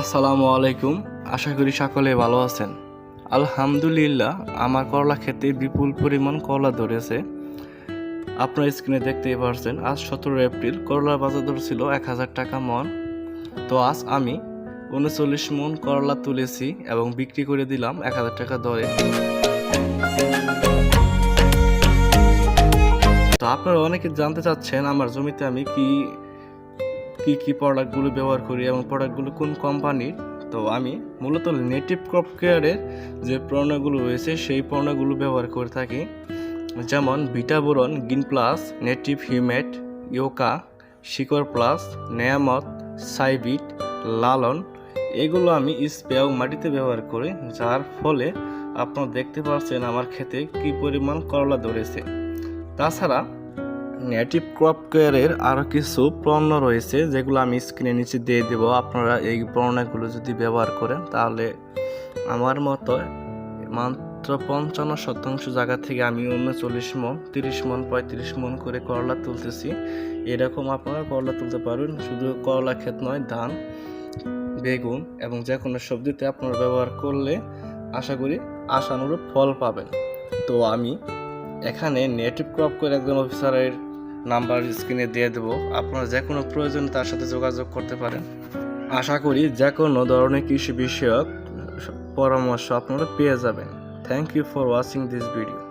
আসসালামু আলাইকুম। আশা করি সকলে ভালো আছেন। আলহামদুলিল্লাহ, আমার করলা খেতে বিপুল পরিমাণ করলা ধরেছে। আপনার স্ক্রিনে দেখতেই পারছেন, আজ সতেরো এপ্রিল, করলার বাজার দর ছিল এক হাজার টাকা মন। তো আজ আমি উনচল্লিশ মন করলা তুলেছি এবং বিক্রি করে দিলাম এক হাজার টাকা দরে। তো আপনারা অনেকে জানতে চাচ্ছেন, আমার জমিতে আমি কি কি কি প্রোডাক্টগুলো ব্যবহার করি এবং প্রোডাক্টগুলো কোন কোম্পানির তো আমি মূলত নেটিভ ক্রপ কেয়ারের যে পণ্যগুলো রয়েছে, সেই পণ্যগুলো ব্যবহার করে থাকি। যেমন Vitaboron green plus native humate yucca শিকড় প্লাস নেয়ামত সাইবিট লালন এগুলো আমি এবং মাটিতে ব্যবহার করি, যার ফলে আপনারা দেখতে পাচ্ছেন আমার ক্ষেতে কি পরিমাণ করলা ধরেছে। তাছাড়া নেটিভ ক্রপ কেয়ারের আরও কিছু পণ্য রয়েছে, যেগুলো আমি স্ক্রিনে নিচে দিয়ে দেবো। আপনারা এই পণ্যগুলো যদি ব্যবহার করেন, তাহলে আমার মতো মাত্র পঞ্চান্ন শতাংশ জায়গা থেকে আমি উনচল্লিশ মন, তিরিশ মন, পঁয়ত্রিশ মন করে করলা তুলতেছি। এরকম আপনারা করলা তুলতে পারবেন। শুধু করলা ক্ষেত নয়, ধান, বেগুন এবং যে কোনো সবজিতে আপনারা ব্যবহার করলে আশা করি আশানুরূপ ফল পাবেন। তো আমি এখানে নেটিভ ক্রপ করে একজন অফিসারের নাম্বার স্ক্রিনে দিয়ে দেবো। আপনারা যে কোনো প্রয়োজন তার সাথে যোগাযোগ করতে পারেন। আশা করি যে কোনো ধরনের কৃষি বিষয়ক পরামর্শ আপনারা পেয়ে যাবেন। Thank you for watching this video